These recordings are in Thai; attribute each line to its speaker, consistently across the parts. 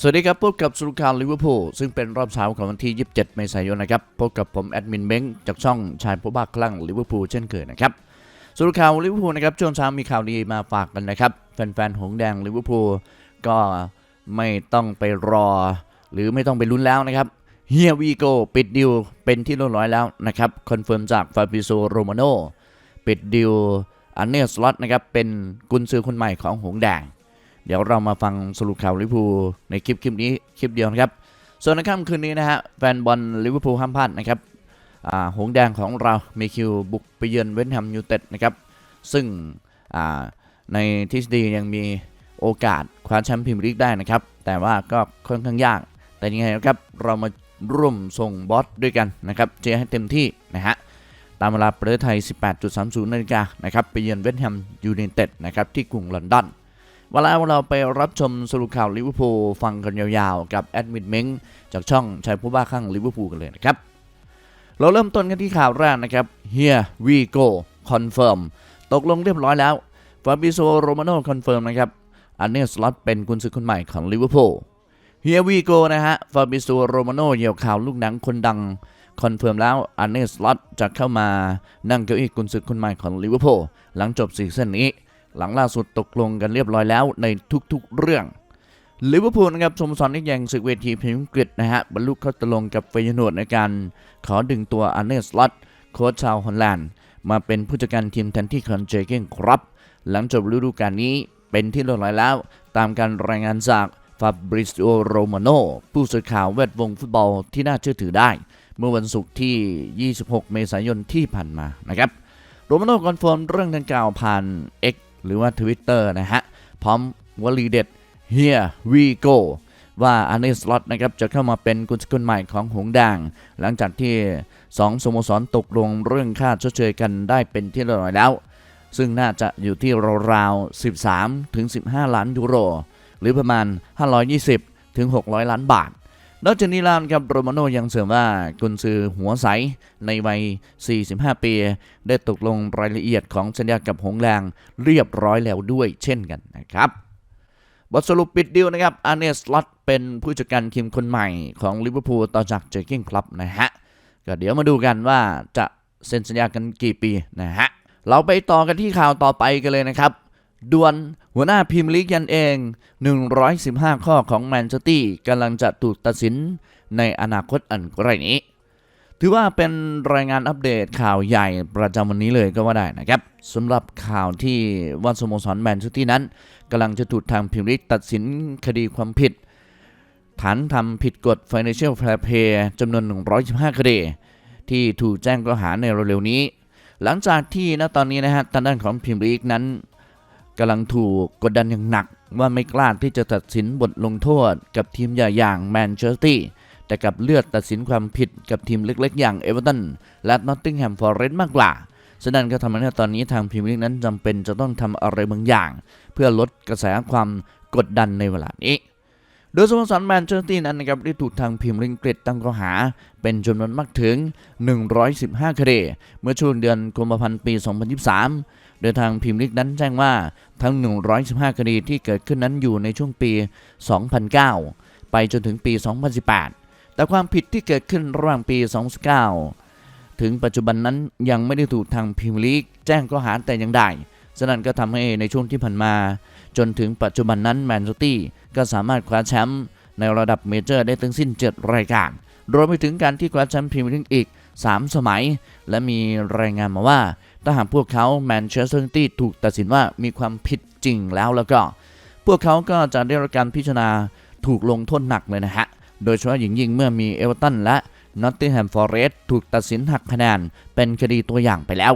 Speaker 1: สวัสดีครับ พบกับสรุปข่าวลิเวอร์พูลซึ่งเป็นรอบเช้าของวันที่ 27 เมษายนนะครับ พบกับผมแอดมินเม้งจากช่องชายผู้บ้าคลั่งลิเวอร์พูลเช่นเคยนะครับสรุปข่าวลิเวอร์พูลนะครับช่วงเช้ามีข่าวดีมาฝากกันนะครับ แฟนๆหงแดงลิเวอร์พูลก็ไม่ต้องไปรอ หรือไม่ต้องไปลุ้นแล้วนะครับเฮียวีโกปิดดิวเป็นที่เรียบร้อยแล้วนะครับคอนเฟิร์มจากฟาบิโซโรมาโนปิดดิวอันเนสล็อตนะครับเป็นกุนซือคนใหม่ของหงแดง เดี๋ยวเรามาฟังสรุปข่าวลิเวอร์พูลในคลิปคลิปนี้คลิปเดียวนะครับ ส่วนในค่ำคืนนี้นะฮะแฟนบอลลิเวอร์พูลห้ามพลาดนะครับหงแดงของเรามีคิวบุกไปเยือนเวสต์แฮมยูไนเต็ดนะครับ ซึ่งในทฤษฎียังมีโอกาสคว้าแชมป์พรีเมียร์ลีกได้นะครับ แต่ว่าก็ค่อนข้างยาก แต่ยังไงนะครับเรามาร่วมส่งบอสด้วยกันนะครับเจให้เต็มที่นะฮะตามเวลาประเทศไทย 18.30 นาฬิกานะครับไปเยือนเวสต์แฮมยูไนเต็ดนะครับที่กรุงลอนดอน เวลาเราไปรับชมสรุปข่าวลิเวอร์พูลฟังกันยาวๆ กับแอดมิดเม้งจากช่องชายผู้บ้าข้างลิเวอร์พูลกันเลยนะครับ เราเริ่มต้นกันที่ข่าวแรกนะครับ Here we go confirm ตกลงเรียบร้อยแล้วฟาบิโซโรมาโนคอนเฟิร์มนะครับอันเนสล็อตเป็นกุนซือคนใหม่ของลิเวอร์พูล Here we go นะฮะฟาบิโซโรมาโนเหยี่ยวข่าวลูกหนังคนดังคอนเฟิร์มแล้วอันเนสล็อตจะเข้ามานั่งเก้าอี้กุนซือคนใหม่ของลิเวอร์พูลหลังจบซีซั่นนี้ หลังล่าสุดตกลงกันเรียบร้อยแล้วในทุกๆเรื่องลิเวอร์พูลนะครับสมสรนี้ยังศึกเวทีพรีเมียร์อังกฤษนะฮะบรรลุข้อตกลงกับเฟยโนดในการขอดึงตัวอันเนสลอตโค้ชชาวฮอลแลนด์มาเป็นผู้จัดการทีมแทนที่คอนเจเกนครับ หลังจบฤดูกาลนี้เป็นที่เรียบร้อยแล้ว ตามการรายงานจากฟาบริซิโอโรมาโนผู้สื่อข่าวแวดวงฟุตบอลที่น่าเชื่อถือได้ เมื่อวันศุกร์ที่ 26 เมษายนที่ผ่านมานะครับโรมาโนคอนเฟิร์มเรื่องดังกล่าวผ่าน X หรือว่า Twitter นะฮะ พร้อมวลีเด็ด Here we go ว่าอันนี้สล็อตนะครับจะเข้ามาเป็นกุญสือคนใหม่ของหงส์แดงหลังจากที่ 2สโมสรตกลงเรื่องค่าชดเชยกันได้เป็นที่เรียบร้อยแล้ว ซึ่งน่าจะอยู่ที่ราวๆ13 ถึง 15 ล้านยูโร หรือประมาณ 520 ถึง 600 ล้านบาท นอกจากนี้แล้วครับโรมาโนยังเสริมว่ากุนซือหัวใสในวัย 45 ปี ได้ตกลงรายละเอียดของสัญญากับหงแดงเรียบร้อยแล้วด้วยเช่นกันนะครับบทสรุปปิดดีลนะครับอาร์เนสลอตเป็นผู้จัดการทีมคนใหม่ของลิเวอร์พูลต่อจากเจอร์กิงคลับนะฮะ ก็เดี๋ยวมาดูกันว่าจะเซ็นสัญญากันกี่ปีนะฮะ เราไปต่อกันที่ข่าวต่อไปกันเลยนะครับ ด่วนหัวหน้าพรีเมียร์ลีกยันเอง 115 ข้อของแมนเชสเตอร์กำลังจะถูกตัดสินในอนาคตอันใกล้นี้ ถือว่าเป็นรายงานอัปเดตข่าวใหญ่ประจำวันนี้เลยก็ว่าได้นะครับสำหรับข่าวที่ว่าสโมสรแมนเชสเตอร์นั้นกำลังจะถูกทางพรีเมียร์ลีกตัดสินคดีความผิด ฐานทำผิดกฎ Financial Fair Play จำนวน 115 คดี ที่ถูกแจ้งข้อหาในเร็วๆนี้ หลังจากที่ณตอนนี้นะฮะทางด้านของพรีเมียร์ลีกนั้น กำลังถูกกดดันอย่างหนัก ว่าไม่กล้าที่จะตัดสินบทลงโทษกับทีมใหญ่อย่างแมนเชสเตอร์แต่กับเลือกตัดสินความผิดกับทีมเล็กๆ อย่างเอเวอเรตันและนอตติงแฮมฟอร์เรสต์มากกว่าฉะนั้นก็ทำให้ตอนนี้ทางพรีเมียร์ลีกนั้นจำเป็นจะต้องทำอะไรบางอย่าง เพื่อลดกระแสความกดดันในเวลานี้โดยสโมสรแมนเชสเตอร์นั้นนะครับได้ถูกทางพรีเมียร์ลีกอังกฤษตั้งข้อหา เป็นจำนวนมากถึง 115 คดี เมื่อช่วงเดือนกุมภาพันธ์ปี 2023 โดยทางพรีเมียร์ลีกนั้นแจ้งว่าทั้ง 115 คดีที่เกิดขึ้นนั้นอยู่ในช่วงปี 2009 ไปจนถึงปี 2018 แต่ความผิดที่เกิดขึ้นระหว่างปี 2019 ถึงปัจจุบันนั้นยังไม่ได้ถูกทางพรีเมียร์ลีกแจ้งข้อหาแต่อย่างใดฉะนั้นก็ทำให้ในช่วงที่ผ่านมา จนถึงปัจจุบันนั้นแมนซิตี้ก็สามารถคว้าแชมป์ในระดับเมเจอร์ได้ทั้งสิ้น 7 รายการ รวมไปถึงการที่คว้าแชมป์พรีเมียร์ลีกอีก 3 สมัย และมีรายงานมาว่า ถ้าหากพวกเขาแมนเชสเตอร์ซิตี้ถูกตัดสินว่ามีความผิดจริงแล้วแล้วก็ พวกเขาก็จะได้รับการพิจารณาถูกลงโทษหนักเลยนะฮะ โดยเฉพาะอย่างยิ่งเมื่อมีเอเวอเรตันและนอตติงแฮมฟอร์เรสต์ถูกตัดสินหักคะแนนเป็นคดีตัวอย่างไปแล้ว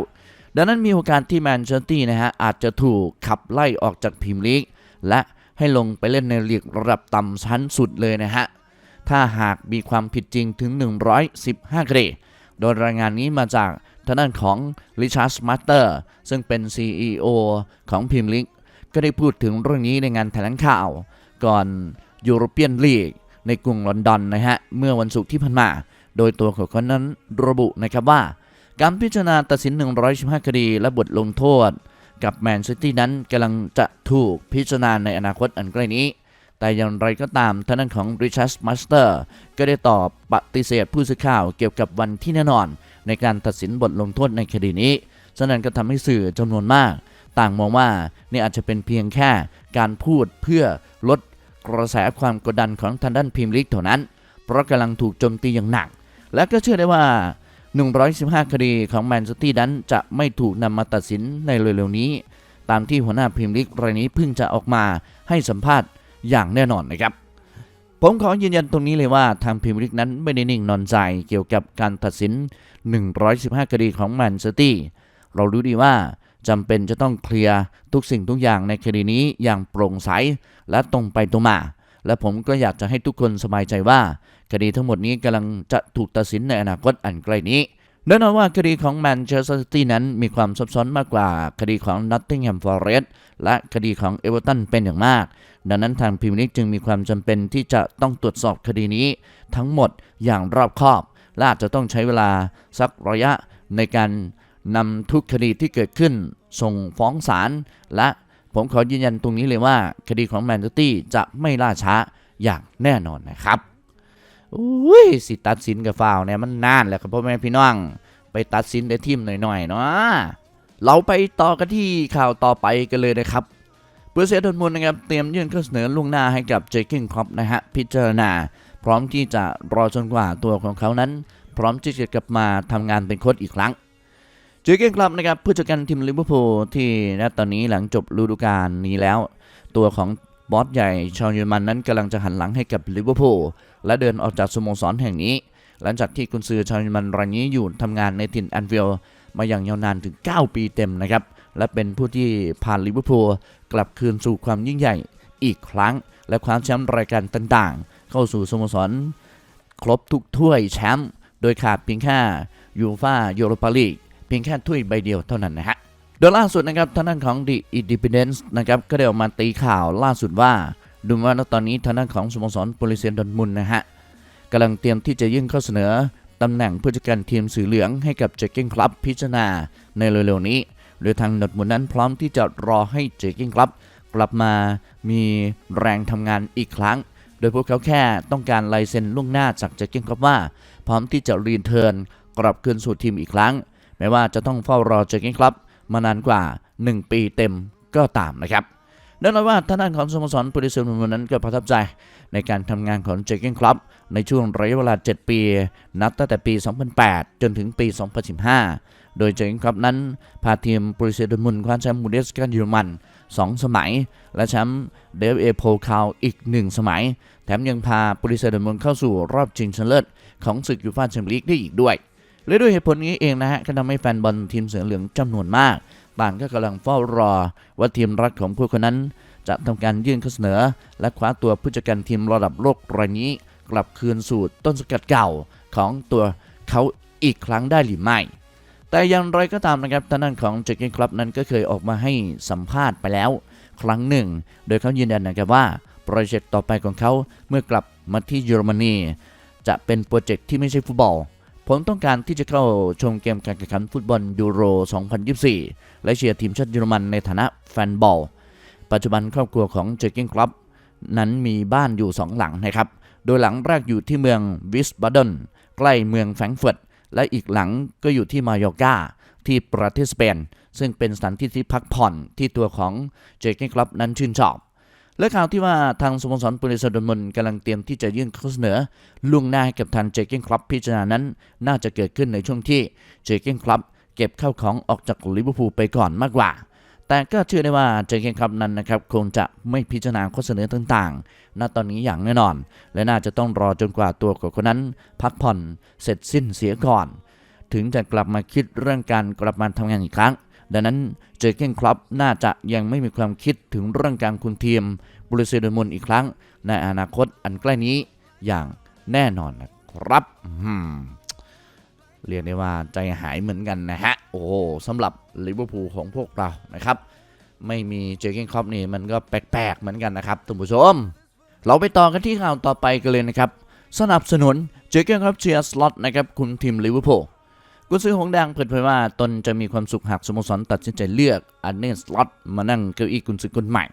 Speaker 1: ดังนั้นมีโอกาสที่แมนเชสเตอร์นะฮะ อาจจะถูกขับไล่ออกจากพรีเมียร์ลีก และให้ลงไปเล่นในลีกระดับต่ำชั้นสุดเลยนะฮะ ถ้าหากมีความผิดจริงถึง 115 คดี โดยรายงานนี้มาจาก ทางด้านของริชาร์ดมาร์เตอร์ซึ่งเป็น CEO ของพรีเมียร์ลีกก็ได้พูดถึงเรื่องนี้ในงานแถลงข่าว ก่อนยูโรเปียนลีกในกรุงลอนดอนนะฮะ เมื่อวันศุกร์ที่ผ่านมา โดยตัวของเขานั้นระบุนะครับว่า การพิจารณาตัดสิน 115 คดี และบทลงโทษ กับแมนซิตี้นั้นกำลังจะถูกพิจารณาในอนาคตอันใกล้นี้ แต่อย่างไรก็ตามท่านนั้นของริชาร์ดมาสเตอร์ก็ได้ตอบปฏิเสธผู้สื่อข่าวเกี่ยวกับวันที่แน่นอน ในการตัดสินบทลงโทษในคดีนี้ฉะนั้นก็ทำให้สื่อจำนวนมาก ต่างมองว่านี่อาจจะเป็นเพียงแค่การพูดเพื่อลดกระแสความกดดันของทางด้านพรีเมียร์ลีกเท่านั้น เพราะกำลังถูกโจมตีอย่างหนัก และก็เชื่อได้ว่า 115 คดีของแมนซิตี้นั้นจะไม่ถูกนำมาตัดสินในเร็วๆนี้ ตามที่หัวหน้าพรีเมียร์ลีกรายนี้เพิ่งจะออกมาให้สัมภาษณ์อย่างแน่นอนนะครับ ผมขอยืนยันตรงนี้เลยว่าทางพิมียร์ลีกนั้นไม่ได้นิ่งนอนใจเกี่ยวกับการตัดสิน 115 คดีของแมนซิตี้เรารู้ดีว่าจำเป็นจะต้องเคลียร์ทุกสิ่งทุกอย่างในคดีนี้อย่างโปร่งใสและตรงไปตรงมา และผมก็อยากจะให้ทุกคนสบายใจว่า คดีทั้งหมดนี้กำลังจะถูกตัดสินในอนาคตอันใกล้นี้ แน่นอนว่าคดีของแมนเชสเตอร์ซิตี้นั้นมีความซับซ้อนมากกว่าคดีของนอตติงแฮมฟอร์เรสต์และคดีของเอเวอร์ตันเป็นอย่างมาก ดังนั้นทางพรีเมียร์ลีกจึงมีความจำเป็นที่จะต้องตรวจสอบคดีนี้ ทั้งหมดอย่างรอบคอบ และอาจจะต้องใช้เวลาสักระยะในการนำทุกคดีที่เกิดขึ้น ส่งฟ้องศาลและผมขอยืนยันตรงนี้เลยว่า คดีของแมนซิตี้จะไม่ล่าช้าอย่างแน่นอนนะครับ อุ้ยสิตัดสินกับฟาวเนี่ยมันนานแล้วครับพ่อแม่พี่น้อง ไปตัดสินได้ทีมหน่อยๆเนาะเราไปต่อกันที่ข่าวต่อไปกันเลยนะครับเบอร์เซียดอร์ทมุนนะครับเตรียมยื่นข้อเสนอล่วงหน้าให้กับเจคิงครอปนะฮะพิจารณา พร้อมที่จะรอจนกว่าตัวของเขานั้น พร้อมที่จะกลับมาทำงานเป็นโค้ชอีกครั้งเจอเกนคลับนะครับผู้จัดการทีมลิเวอร์พูลที่ณตอนนี้หลังจบฤดูกาลนี้แล้ว ตัวของบอสใหญ่ชาวเยอรมันนั้นกำลังจะหันหลังให้กับลิเวอร์พูล และเดินออกจากสโมสรแห่งนี้ หลังจากที่กุนซือชาวเยอรมันรายนี้อยู่ทำงานในถิ่นแอนฟิลด์มาอย่างยาวนานถึง 9 ปีเต็มนะครับ และเป็นผู้ที่พาลิเวอร์พูลกลับคืนสู่ความยิ่งใหญ่อีกครั้ง และคว้าแชมป์รายการต่างๆ เข้าสู่สโมสร ครบทุกถ้วยแชมป์โดยขาดเพียงแค่ยูฟ่ายูโรปาลีกเพียงแค่ถ้วยใบเดียวเท่านั้นนะฮะโดยล่าสุดนะครับทางด้านของ The Independence นะครับก็ได้ออกมาตีข่าวล่าสุดว่า ดูเหมือนว่าณตอนนี้ทางด้านของสโมสรโปลิเซียนดอนมุนนะฮะกำลังเตรียมที่จะยื่นข้อเสนอตำแหน่งผู้จัดการทีมสีเหลืองให้กับเจคกิ้งคลับพิจารณาในเร็วๆนี้ โดยทางดอร์ทมุนนั้นพร้อมที่จะรอให้เจคกิ้งคลับกลับมามีแรงทำงานอีกครั้ง โดยพวกเขาแค่ต้องการลายเซ็นล่วงหน้าจากเจคกิ้งคลับว่า พร้อมที่จะรีเทิร์นกลับคืนสู่ทีมอีกครั้งแม้ว่าจะต้องเฝ้ารอเจคกิ้งคลับมานานกว่า 1 ปีเต็มก็ตามนะครับ แน่นอนว่าท่านานของสโมสรโปรดิวเซอร์มันนั้นก็ประทับใจในการทำงานของเจคกิ้งคลับในช่วงระยะเวลา 7 ปี นับตั้งแต่ปี 2008 จนถึงปี 2015 โดยเจคกิ้งคลับนั้น พาทีมโปรดิวเซอร์ดมุนด์คว้าแชมป์บูเดสกันเยอรมัน 2 สมัย และแชมป์เดฟเอโพคาวอีก 1 สมัย แถมยังพาโปรดิวเซอร์ดมุนด์เข้าสู่รอบชิงชนะเลิศของศึกยูฟ่าแชมเปี้ยนลีกได้อีกด้วยและด้วยเหตุผลนี้เองนะฮะก็ทำให้แฟนบอลทีมเสือเหลืองจำนวนมาก ต่างก็กำลังเฝ้ารอ ว่าทีมรักของพวกคนนั้น จะทำการยื่นข้อเสนอ และคว้าตัวผู้จัดการทีมระดับโลกรายนี้ กลับคืนสู่ต้นสกัดเก่าของตัวเขาอีกครั้งได้หรือไม่ แต่อย่างไรก็ตามนะครับท่านนั้นของเจคเกนคลับนั้นก็เคยออกมาให้สัมภาษณ์ไปแล้ว ครั้งหนึ่ง โดยเขายืนยันนะครับว่าโปรเจกต์ต่อไปของเขาเมื่อกลับมาที่เยอรมนีจะเป็นโปรเจกต์ที่ไม่ใช่ฟุตบอล ผมต้องการที่จะเข้าชมเกมการแข่งขันฟุตบอลยูโร 2024 และเชียร์ทีมชาติเยอรมันในฐานะแฟนบอล ปัจจุบันครอบครัวของเจคกิ้งคลับนั้นมีบ้านอยู่ 2 หลังนะครับ โดยหลังแรกอยู่ที่เมืองวิสบาเดนใกล้เมืองแฟรงก์เฟิร์ต และอีกหลังก็อยู่ที่มายอกาที่ประเทศสเปน ซึ่งเป็นสถานที่ที่พักผ่อนที่ตัวของเจคกิ้งคลับนั้นชื่นชอบ และข่าวที่ว่าทางสโมสรปุริสดนมนกำลังเตรียมที่จะยื่นข้อเสนอล่วงหน้าให้กับทางเจคกิ้งคลับพิจารณานั้น น่าจะเกิดขึ้นในช่วงที่เจคกิ้งคลับเก็บเข้าของออกจากลิเวอร์พูลไปก่อนมากกว่า แต่ก็เชื่อได้ว่าเจคกิ้งคลับนั้นนะครับคงจะไม่พิจารณาข้อเสนอต่างๆ ณตอนนี้อย่างแน่นอน และน่าจะต้องรอจนกว่าตัวของคนนั้น พักผ่อนเสร็จสิ้นเสียก่อน ถึงจะกลับมาคิดเรื่องการกลับมาทำงานอีกครั้ง ดังนั้นเจอเก้นคลับน่าจะยังไม่มีความคิดถึงเรื่องการคุมทีมบริเซดมุนอีกครั้ง ในอนาคตอันใกล้นี้อย่างแน่นอนนะครับเรียกได้ว่าใจหายเหมือนกันนะฮะ โอ้สำหรับลิเวอร์พูลของพวกเรานะครับ ไม่มีเจอเก้นคลับนี่มันก็แปลกๆเหมือนกันนะครับท่านผู้ชม เราไปต่อกันที่ข่าวต่อไปกันเลยนะครับ สนับสนุนเจอเก้นคลับเชียร์สล็อตนะครับคุมทีมลิเวอร์พูล กุซือหงแดงเปิดเผยว่าตนจะมีความสุขหากสโมสรตัดสินใจเลือกอันเนสล็อตมานั่งเก้าอี้กุนซือคนใหม่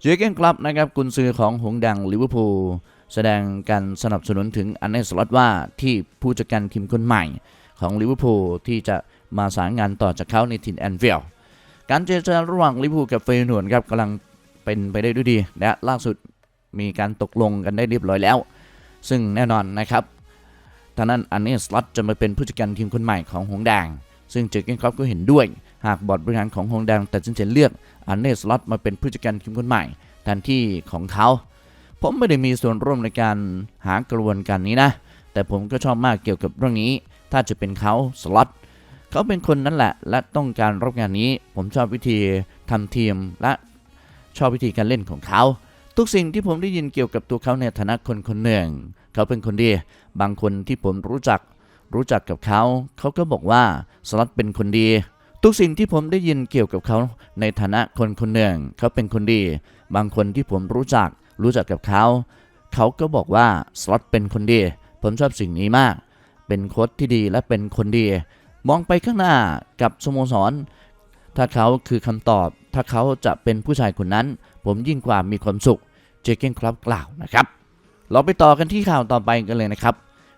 Speaker 1: เจอเกนคลับนะครับกุนซือของหงแดังลิเวอร์พูลแสดงการสนับสนุนถึงอันเนสลอตว่าที่ผู้จัดการทีมคนใหม่ของลิเวอร์พูลที่จะมาสารงานต่อจากเขาในถิ่นแอนฟิลด์การเจรจาระหว่างลิเวอร์พูลกับเฟยนวร์ดครับกำลังเป็นไปได้ด้วยดี และล่าสุดมีการตกลงกันได้เรียบร้อยแล้ว ซึ่งแน่นอนนะครับ ทางนั้นอันเนสลอตจะมาเป็นผู้จัดการทีมคนใหม่ของหงแดง ซึ่งเจอร์เกนคลับก็เห็นด้วย หากบอร์ดบริหารของหงแดงตัดสินใจเลือกอันเนสลอตมาเป็นผู้จัดการทีมคนใหม่แทนที่ของเขา ผมไม่ได้มีส่วนร่วมในการหากระบวนการนี้นะ แต่ผมก็ชอบมากเกี่ยวกับเรื่องนี้ ถ้าจะเป็นเขาสล็อตเขาเป็นคนนั้นแหละ และต้องการรับงานนี้ ผมชอบวิธีทำทีมและชอบวิธีการเล่นของเขา ทุกสิ่งที่ผมได้ยินเกี่ยวกับตัวเขาในฐานะคนคนหนึ่ง เขาเป็นคนดี บางคนที่ผมรู้จัก รู้จักกับเขา เขาก็บอกว่าสล็อตเป็นคนดี ทุกสิ่งที่ผมได้ยินเกี่ยวกับเขาในฐานะคนคนหนึ่ง เขาเป็นคนดี บางคนที่ผมรู้จัก รู้จักกับเขา เขาก็บอกว่าสล็อตเป็นคนดี ผมชอบสิ่งนี้มาก เป็นโค้ชที่ดีและเป็นคนดี มองไปข้างหน้ากับสโมสร ถ้าเขาคือคำตอบ ถ้าเขาจะเป็นผู้ชายคนนั้น ผมยิ่งกว่ามีความสุข เจเกนครับกล่าวนะครับ เราไปต่อกันที่ข่าวต่อไปกันเลยนะครับ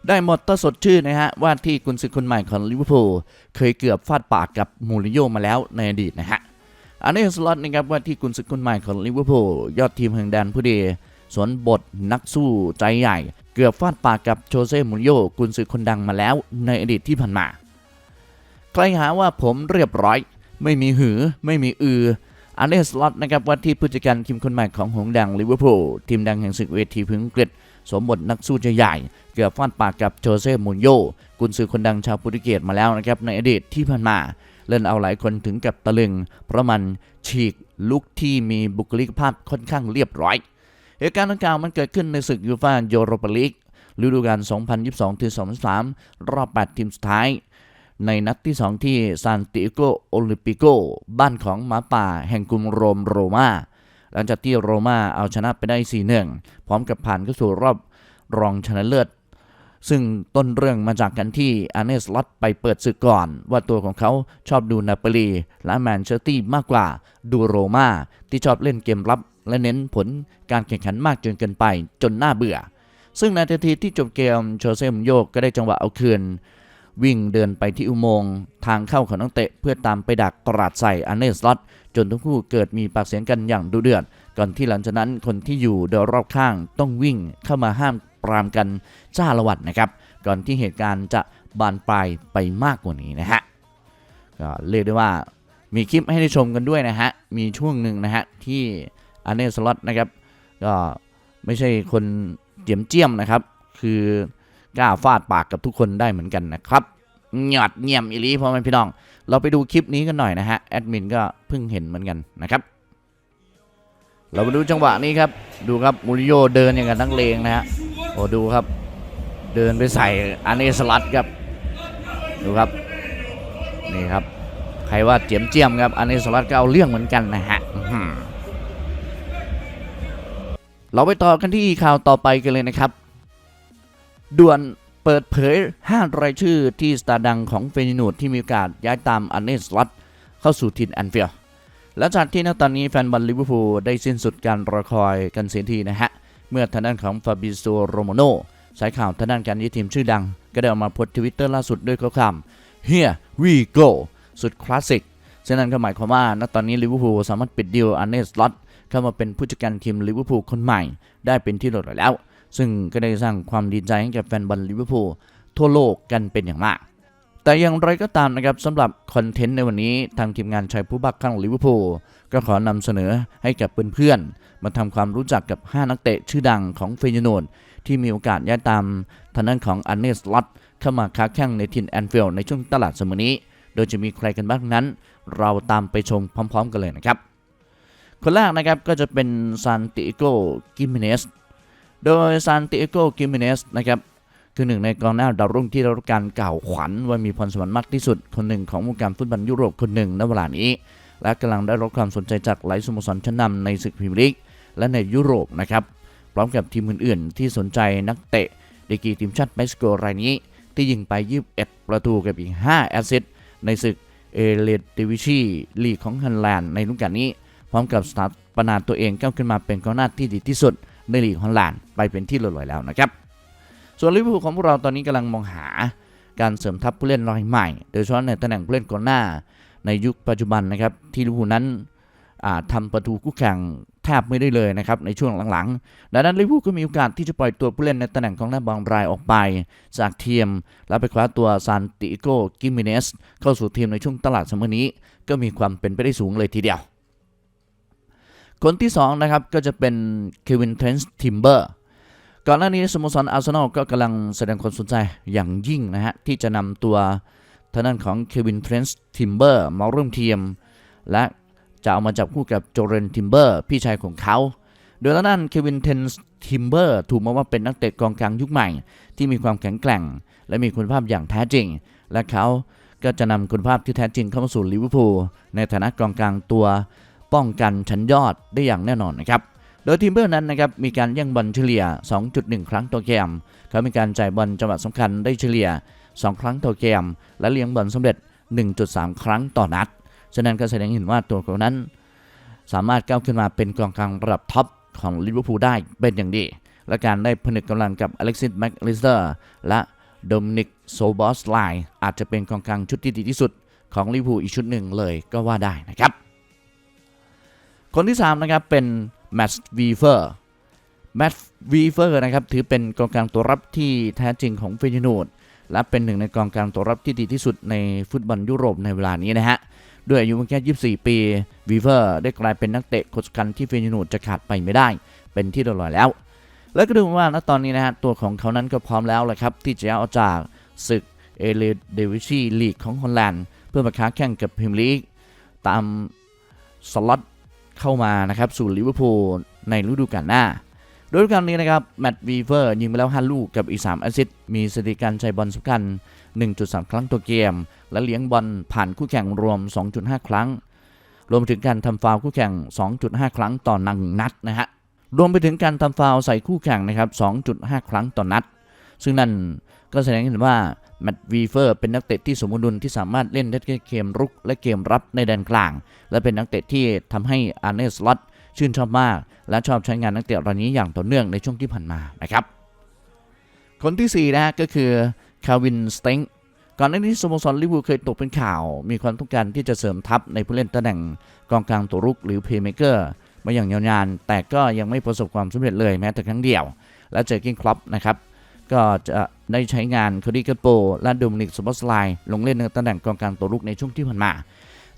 Speaker 1: ได้หมดต้สดชื่นนะฮะว่าที่กุนซือคนใหม่ของลิเวอร์พูลเคยเกือบฟาดปากกับมูรินโญ่มาแล้วในอดีตนะฮะอันนี้สล็อตนะครับว่าที่กุนซือคนใหม่ของลิเวอร์พูลยอดทีมแห่งแดนผู้ดีสวนบทนักสู้ใจใหญ่ เกือบฟาดปากกับโชเซ่มูรินโญ่กุนซือคนดังมาแล้วในอดีตที่ผ่านมา ใครหาว่าผมเรียบร้อย ไม่มีหือ ไม่มีอือ อันเดอร์สล็อตนะครับว่าที่ผู้จัดการทีมคนใหม่ของหงดังลิเวอร์พูลทีมดังแห่งศึกเวทีพึ่งอังกฤษสมบทนักสู้ใจใหญ่ เกือบฟาดปากกับโจเซ่มูนโยกุนซือคนดังชาวโปรตุเกสมาแล้วนะครับในอดีตที่ผ่านมา เล่นเอาหลายคนถึงกับตะลึง เพราะมันฉีกลุกที่มีบุคลิกภาพค่อนข้างเรียบร้อย เหตุการณ์ดังกล่าวมันเกิดขึ้นในศึกยูฟ่ายูโรปาลีกฤดูกาล 2022-2023 รอบ 8 ทีมสุดท้าย ในนัดที่ 2 ที่ซานติโกโอลิมปิโกบ้านของหมาป่าแห่งกรุงโรมโรมาหลังจากที่โรมาเอาชนะไปได้ 4-1 พร้อมกับผ่านเข้าสู่รอบรองชนะเลิศซึ่งต้นเรื่องมาจากกันที่อาเนสลอตไปเปิดศึกก่อน ว่าตัวของเขาชอบดูนาโปลีและแมนเชสเตอร์มากกว่าดูโรมาที่ชอบเล่นเกมรับ และเน้นผลการแข่งขันมากจนเกินไปจนน่าเบื่อ ซึ่งในทันทีที่จบเกมโชเซมโยกก็ได้จังหวะเอาคืน วิ่งเดินไปที่อุโมงค์ทางเข้าของนักเตะ เพื่อตามไปดักกราดใส่อันเนสลอตจนทั้งคู่เกิดมีปากเสียงกันอย่างดุเดือด ก่อนที่หลังจากนั้นคนที่อยู่โดยรอบข้างต้องวิ่งเข้ามาห้ามปรามกันจ้าละวัดนะครับ ก่อนที่เหตุการณ์จะบานปลายไปมากกว่านี้นะฮะก็เรียกได้ว่ามีคลิปให้ได้ชมกันด้วยนะฮะ มีช่วงหนึ่งนะฮะที่อันเนสลอตนะครับก็ไม่ใช่คนเจียมเจียมนะครับ คือ กล้าฟาดปากกับทุกคนได้เหมือนกันนะครับหยอดเงียมอีหลีพ่อแม่พี่น้อง เราไปดูคลิปนี้กันหน่อยนะฮะแอดมินก็เพิ่งเห็นเหมือนกันนะครับเรามาดูจังหวะนี้ครับดูครับมูริโญ่เดินอย่างกับนักเลงนะฮะโอ้ดูครับ เดินไปใส่อันเนสลัดครับ ดูครับนี่ครับใครว่าเจียมเจียมครับอันเนสลัดก็เอาเรื่องเหมือนกันนะฮะเราไปต่อกันที่ข่าวต่อไปกันเลยนะครับ ด่วนเปิดเผย 5 รายชื่อที่สตาร์ดังของเฟนินูดที่มีโอกาสย้ายตามอันเนสลัดเข้าสู่ทีมแอนฟิลด์และจากที่ณตอนนี้แฟนบอลลิเวอร์พูลได้สิ้นสุดการรอคอยกันเสียทีนะฮะ เมื่อทางด้านของฟาบิโซโรโมโนสายข่าวทางด้านการยีทีมชื่อดัง ก็ได้ออกมาโพสต์ทวิตเตอร์ล่าสุดด้วยข้อความ Here we go สุดคลาสสิกฉะนั้นก็หมายความว่าณตอนนี้ลิเวอร์พูลสามารถปิดดีลอันเนสล็อตเข้ามาเป็นผู้จัดการทีมลิเวอร์พูลคนใหม่ ได้เป็นที่เรียบร้อยแล้ว ซึ่งก็ได้สร้างความดีใจให้กับแฟนบอลลิเวอร์พูลทั่วโลกกันเป็นอย่างมาก แต่อย่างไรก็ตามนะครับสำหรับคอนเทนต์ในวันนี้ทางทีมงานชายผู้บักข้างลิเวอร์พูลก็ขอนำเสนอให้กับเพื่อนๆมาทำความรู้จักกับ 5 นักเตะชื่อดังของเฟยโนนที่มีโอกาสย้ายตามทางด้านของอันเนสลอตเข้ามาค้าแข่งในทินแอนฟิลด์ในช่วงตลาดสมอนี้ โดยจะมีใครกันบ้างนั้น เราตามไปชมพร้อม ๆ กันเลยนะครับ คนแรกนะครับก็จะเป็นซานติโกกิมเนส โดยซานติโกกิมิเนสนะครับคือหนึ่งในกองหน้าดาวรุ่งที่ได้รับการกล่าวขวัญว่ามีพรสวรรค์มากที่สุด คนหนึ่งของวงการฟุตบอลยุโรปคนหนึ่งในเวลานี้ และกำลังได้รับความสนใจจากหลายสโมสรชั้นนำในศึกพรีเมียร์ลีกและในยุโรปนะครับพร้อมกับทีมอื่นๆ ที่สนใจนักเตะดีกีทีมชาติเม็กซิโกรายนี้ ที่ยิงไป 21 ประตูกับอีก 5 แอสซิสต์ในศึกเอเลดิวิชีลีกของฮันแลนด์ในฤดูกาลนี้ พร้อมกับสถาปนาตัวเองก้าวขึ้นมาเป็นกองหน้าที่ดีที่สุด ในลีกฮอลแลนด์ไปเป็นที่เรียบร้อยแล้วนะครับ ส่วนลิเวอร์พูลของพวกเราตอนนี้กำลังมองหาการเสริมทัพผู้เล่นรายใหม่ โดยเฉพาะในตำแหน่งผู้เล่นกองหน้าในยุคปัจจุบันนะครับที่ลิเวอร์พูลนั้นอ่าทำประตูคู่แข่งแทบไม่ได้เลยนะครับในช่วงหลังๆ ดังนั้นลิเวอร์พูลก็มีโอกาสที่จะปล่อยตัวผู้เล่นในตำแหน่งกองหน้าบางรายออกไป จากทีม แล้วไปคว้าตัวซานติโกกิมิเนสเข้าสู่ทีมในช่วงตลาดซัมเมอร์นี้ ก็มีความเป็นไปได้สูงเลยทีเดียว คนที่2นะครับก็จะเป็นเควินเทรนส์ทิมเบอร์ก่อนหน้านี้สโมสรอาร์เซนอลก็กำลังแสดงความสนใจอย่างยิ่งนะฮะ ที่จะนำตัวทางด้านของเควินเทรนส์ทิมเบอร์มาร่วมทีม และจะเอามาจับคู่กับโจเรนทิมเบอร์พี่ชายของเขา โดยทางด้านเควินเทนส์ทิมเบอร์ถูกมองว่าเป็นนักเตะกองกลางยุคใหม่ ที่มีความแข็งแกร่ง และมีคุณภาพอย่างแท้จริง และเขาก็จะนำคุณภาพที่แท้จริงเข้ามาสู่ลิเวอร์พูลในฐานะกองกลางตัว ป้องกันชั้นยอดได้อย่างแน่นอนนะครับ โดยทีมเบอร์นั้นนะครับมีการแย่งบอลเฉลี่ย 2.1 ครั้งต่อเกม เขามีการจ่ายบอลจังหวะสำคัญได้เฉลี่ย 2 ครั้งต่อเกม และเลี้ยงบอลสำเร็จ 1.3 ครั้งต่อนัด ฉะนั้นก็แสดงเห็นว่าตัวเขานั้น สามารถก้าวขึ้นมาเป็นกองกลางระดับท็อปของลิเวอร์พูลได้เป็นอย่างดีและการได้ผนึกกำลังกับอเล็กซิสแม็กลิสเตอร์และโดมินิกโซบอสไลอาจจะเป็นกองกลางชุดที่ดีที่สุดของลิเวอร์พูลอีกชุดหนึ่งเลยก็ว่าได้นะครับ คนที่ 3 นะครับ เป็นแมตต์วีเฟอร์แมตต์วีเฟอร์นะครับ ถือเป็นกองกลางตัวรับที่แท้จริงของเฟยนูดและเป็นหนึ่งในกองกลางตัวรับที่ดีที่สุดในฟุตบอลยุโรปในเวลานี้นะฮะด้วยอายุเพียงแค่ 24 ปีวีเวอร์ได้กลายเป็นนักเตะคนสำคัญที่เฟยนูดจะขาดไปไม่ได้ เป็นที่เรียบร้อยแล้ว แล้วก็ดูว่าณตอนนี้นะฮะตัวของเขานั้นก็พร้อมแล้วแหละครับที่จะเอาจากศึกเอเลเดวิชีลีกของฮอลแลนด์เพื่อมาค้าแข่งกับพรีเมียร์ลีกตามสล็อต เข้ามานะครับสู่ลิเวอร์พูลในฤดูกาลหน้า โดยฤดูกาลนี้นะครับแมตต์วีเวอร์ยิงไปแล้ว 5 ลูกกับอีก 3 แอสซิสต์มีสถิติการใช้บอลสำคัญ 1.3 ครั้งต่อเกม และเลี้ยงบอลผ่านคู่แข่งรวม 2.5 ครั้ง รวมถึงการทำฟาวคู่แข่ง 2.5 ครั้งต่อหนึ่งนัดนะฮะรวมไปถึงการทำฟาวใส่คู่แข่งนะครับ 2.5 ครั้งต่อนัด ซึ่งนั่นก็แสดงให้เห็นว่าแมตต์วีเฟอร์เป็นนักเตะที่สมดุลที่สามารถเล่นได้ทั้งเกมรุกและเกมรับในแดนกลาง และเป็นนักเตะที่ทำให้อาร์เนสลอตชื่นชอบมาก และชอบใช้งานนักเตะรายนี้อย่างต่อเนื่องในช่วงที่ผ่านมานะครับ คนที่ 4นะฮะก็คือคาวินสเต็งก่อนหน้านี้สโมสรลิเวอร์เคยตกเป็นข่าว มีความต้องการที่จะเสริมทัพในผู้เล่นตำแหน่งกองกลางตัวรุกหรือเพลย์เมเกอร์มาอย่างยาวนานแต่ก็ยังไม่ประสบความสำเร็จเลยแม้แต่ครั้งเดียว และเจอกินคลับนะครับ ก็จะได้ใช้งานคดี้กัตโปและโดมินิกสปอสไลน์ลงเล่นในตำแหน่งกองกลางตัวรุกในช่วงที่ผ่านมา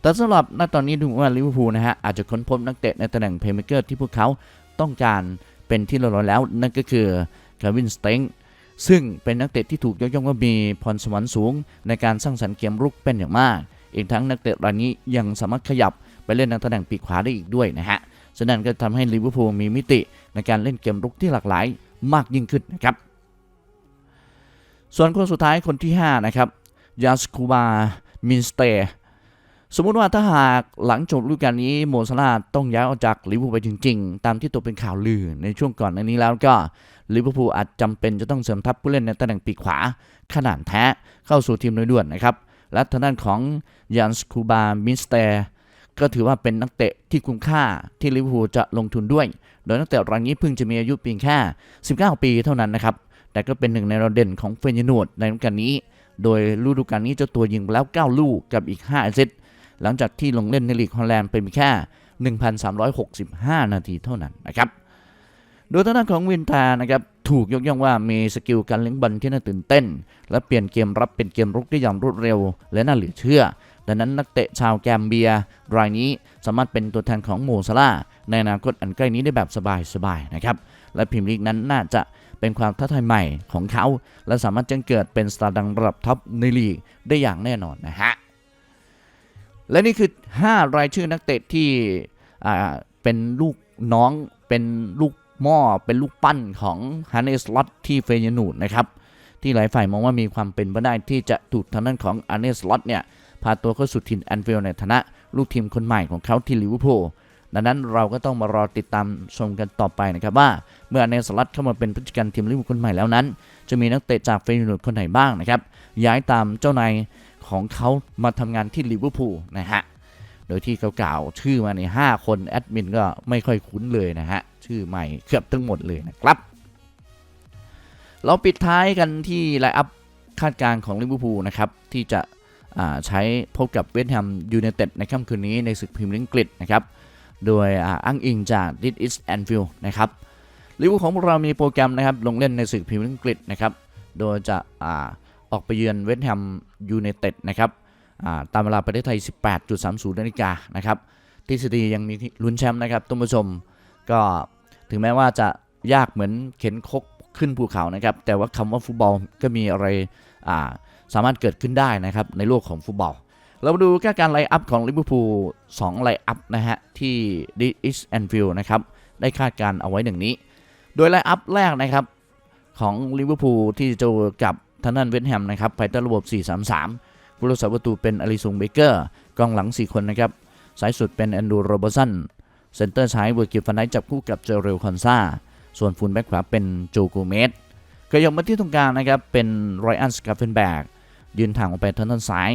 Speaker 1: แต่สำหรับณตอนนี้ดูว่าลิเวอร์พูลนะฮะอาจจะค้นพบนักเตะในตำแหน่งเพลย์เมเกอร์ที่พวกเขาต้องการเป็นที่เรียบร้อยแล้ว นั่นก็คือควินสเต็งซึ่งเป็นนักเตะที่ถูกยกย่องว่ามีพรสวรรค์สูง ในการสร้างสรรค์เกมรุกเป็นอย่างมาก อีกทั้งนักเตะรายนี้ยังสามารถขยับไปเล่นในตำแหน่งปีกขวาได้อีกด้วยนะฮะฉะนั้นก็ทำให้ลิเวอร์พูลมีมิติในการเล่นเกมรุกที่หลากหลายมากยิ่งขึ้นนะครับ ส่วนคนสุดท้ายคนที่ 5 นะครับยาสคูบามินสเตสมมุติว่าถ้าหากหลังจบฤดูกาลนี้โมซาลาต้องย้ายออกจากลิเวอร์พูลไปจริง ๆ ตามที่ตกเป็นข่าวลือในช่วงก่อนหน้านี้แล้วก็ลิเวอร์พูลอาจจำเป็นจะต้องเสริมทัพผู้เล่นในตำแหน่งปีกขวา ขนาดแท้เข้าสู่ทีมโดยด่วนนะครับ และทางด้านของยันสคูบามินสเตก็ถือว่าเป็นนักเตะที่คุ้มค่าที่ลิเวอร์พูลจะลงทุนด้วย โดยนักเตะรายนี้เพิ่งจะมีอายุเพียงแค่ 19 ปีเท่านั้นนะครับ แต่ก็เป็นหนึ่งในเราเด่นของเฟนยนูดในฤดูกาลนี้ โดยฤดูกาลนี้เจ้าตัวยิงไปแล้ว 9 ลูกกับอีก5แอสซิสต์หลังจากที่ลงเล่นในลีกฮอลแลนด์เป็นเพียงแค่ 1,365 นาทีเท่านั้นนะครับ โดยทางด้านของวินทานะครับถูกยกย่องว่ามีสกิลการเลี้ยงบอลที่น่าตื่นเต้น และเปลี่ยนเกมรับเป็นเกมรุกได้อย่างรวดเร็ว และน่าเหลือเชื่อ ดังนั้นนักเตะชาวแกมเบียรายนี้สามารถเป็นตัวแทนของโมซาลาในอนาคตอันใกล้นี้ได้แบบสบายๆนะครับ และพรีเมียร์ลีกนั้นน่าจะ เป็นความท้าทายใหม่ของเขา และสามารถจังเกิดเป็นสตาร์ดังระดับท็อปในลีกได้อย่างแน่นอนนะฮะ และนี่คือ 5 รายชื่อนักเตะที่เป็นลูกน้องเป็นลูกหม้อเป็นลูกปั้นของฮันเนสลอตที่เฟยนูดนะครับ ที่หลายฝ่ายมองว่ามีความเป็นไปได้ที่จะถูกทางด้านของอันเนสลอตเนี่ยพาตัวเข้าสู่ทีมแอนฟิลในฐานะลูกทีมคนใหม่ของเขาที่ลิเวอร์พูล ดังนั้นเราก็ต้องมารอติดตามชมกันต่อไปนะครับว่า เมื่ออันเนสล็อตเข้ามาเป็นผู้จัดการทีมลิเวอร์พูลคนใหม่แล้วนั้น จะมีนักเตะจากเฟยนูดคนไหนบ้างนะครับย้ายตามเจ้านายของเขามาทำงานที่ลิเวอร์พูลนะฮะโดยที่เขากล่าวชื่อมาใน 5 คนแอดมินก็ไม่ค่อยคุ้นเลยนะฮะชื่อใหม่เกือบทั้งหมดเลยนะครับ เราปิดท้ายกันที่ไลน์อัพคาดการณ์ของลิเวอร์พูลนะครับที่จะใช้พบกับเวสต์แฮมยูไนเต็ดในค่ำคืนนี้ในศึกพรีเมียร์ลีกอังกฤษนะครับ โดยอ้างอิงจาก This is Anfield นะครับลิเวอร์พูลของพวกเรามีโปรแกรมนะครับลงเล่นในศึกพรีเมียร์ลีกอังกฤษนะครับโดยจะอาออกไปเยือนเวสต์แฮมยูไนเต็ดนะครับอ่าตามเวลาประเทศไทย 18.30นาฬิกานะครับทฤษฎียังมีลุ้นแชมป์นะครับท่านผู้ชมก็ถึงแม้ว่าจะยากเหมือนเข็นคกขึ้นภูเขานะครับแต่ว่าคำว่าฟุตบอลก็มีอะไรอ่าสามารถเกิดขึ้นได้นะครับในโลกของฟุตบอล เรามาดูแค่การไลน์อัพของลิเวอร์พูล2ไลน์อัพนะฮะ ที่ d i s a n f i e l d นะครับ ได้คาดการณ์เอาไว้หนึ่งนี้ โดยไลน์อัพแรกนะครับ ของลิเวอร์พูลที่จะเจอกับทางด้านเวสต์แฮมนะครับภายใต้ระบบ 4-3-3 ผู้รักษาประตูเป็นอลิซุงเบเกอร์กองหลัง 4 คนนะครับสายสุดเป็นแอนดูโรเบอร์สันเซนเตอร์ซ้ายเวอร์กิฟฟันไดจับคู่กับเจอเรลคอนซาส่วนฟูลแบ็กขวาเป็นโจโกเมสขยับมาที่ตรงกลางนะครับเป็นไรอันสกาเฟนแบกยืนทางออกไปทางด้านซ้าย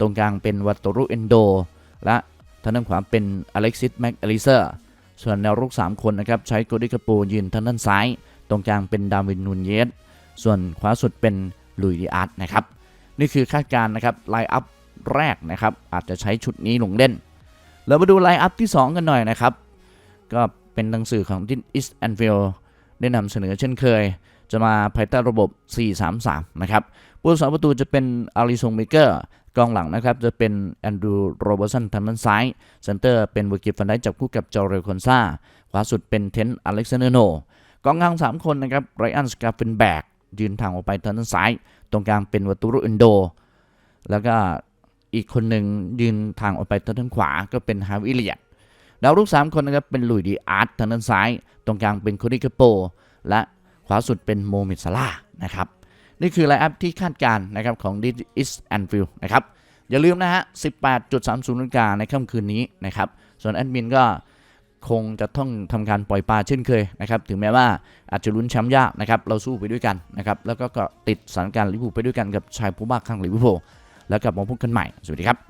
Speaker 1: ตรงกลางเป็นวัตโตรุเอนโด และทางด้านขวาเป็นอเล็กซิสแม็กอลิเซอร์ ส่วนแนวรุก 3 คนนะครับใช้โกดิกาปูยืนทางด้านซ้าย ตรงกลางเป็นดาวินนูนเยส ส่วนขวาสุดเป็นลุยดิอาร์ตนะครับ นี่คือคาดการณ์นะครับไลน์อัพแรกนะครับอาจจะใช้ชุดนี้ลงเล่น เรามาดูไลน์อัพที่ 2 กันหน่อยนะครับ ก็เป็นหนังสือของดินอิสแอนฟิลได้นำเสนอเช่นเคย จะมาภายใต้ระบบ 4-3-3 นะครับผู้รักษาประตูจะเป็นอาริซงเมเกอร์กองหลังนะครับจะเป็นแอนดรูโรเบอร์สันทางด้านซ้ายเซนเตอร์เป็นวอร์กิฟฟันได้จับคู่กับจอร์เรลคอนซาขวาสุดเป็นเทนอเล็กซานเดอร์โนกองกลาง 3 คนนะครับไรอันสกาเฟนแบกยืนทางออกไปทางด้านซ้าย ตรงกลางเป็นวัตุรุเอนโด แล้วก็อีกคนหนึ่งยืนทางออกไปทางด้านขวาก็เป็นฮาวิเลียดดาวรุ่งสามคนนะครับเป็นลุยดีอาร์ตทางด้านซ้าย ตรงกลางเป็นโคดิกาโป และขวาสุดเป็นโมมดซาลานะครับ นี่คือไลน์อัพที่คาดการณ์นะครับของ This is Anfield นะครับ อย่าลืมนะฮะ 18.30นาฬิกาในค่ำคืนนี้นะครับ ส่วนแอดมินก็คงจะต้องทำการปล่อยปลาเช่นเคยนะครับถึงแม้ว่าอาจจะลุ้นแชมป์ยากนะครับเราสู้ไปด้วยกันนะครับแล้วก็ก็ติดสถานการณ์ลิเวอร์พูลไปด้วยกันกับชายผู้บ้าข้างลิเวอร์พูลแล้วกลับมาพบกันใหม่ สวัสดีครับ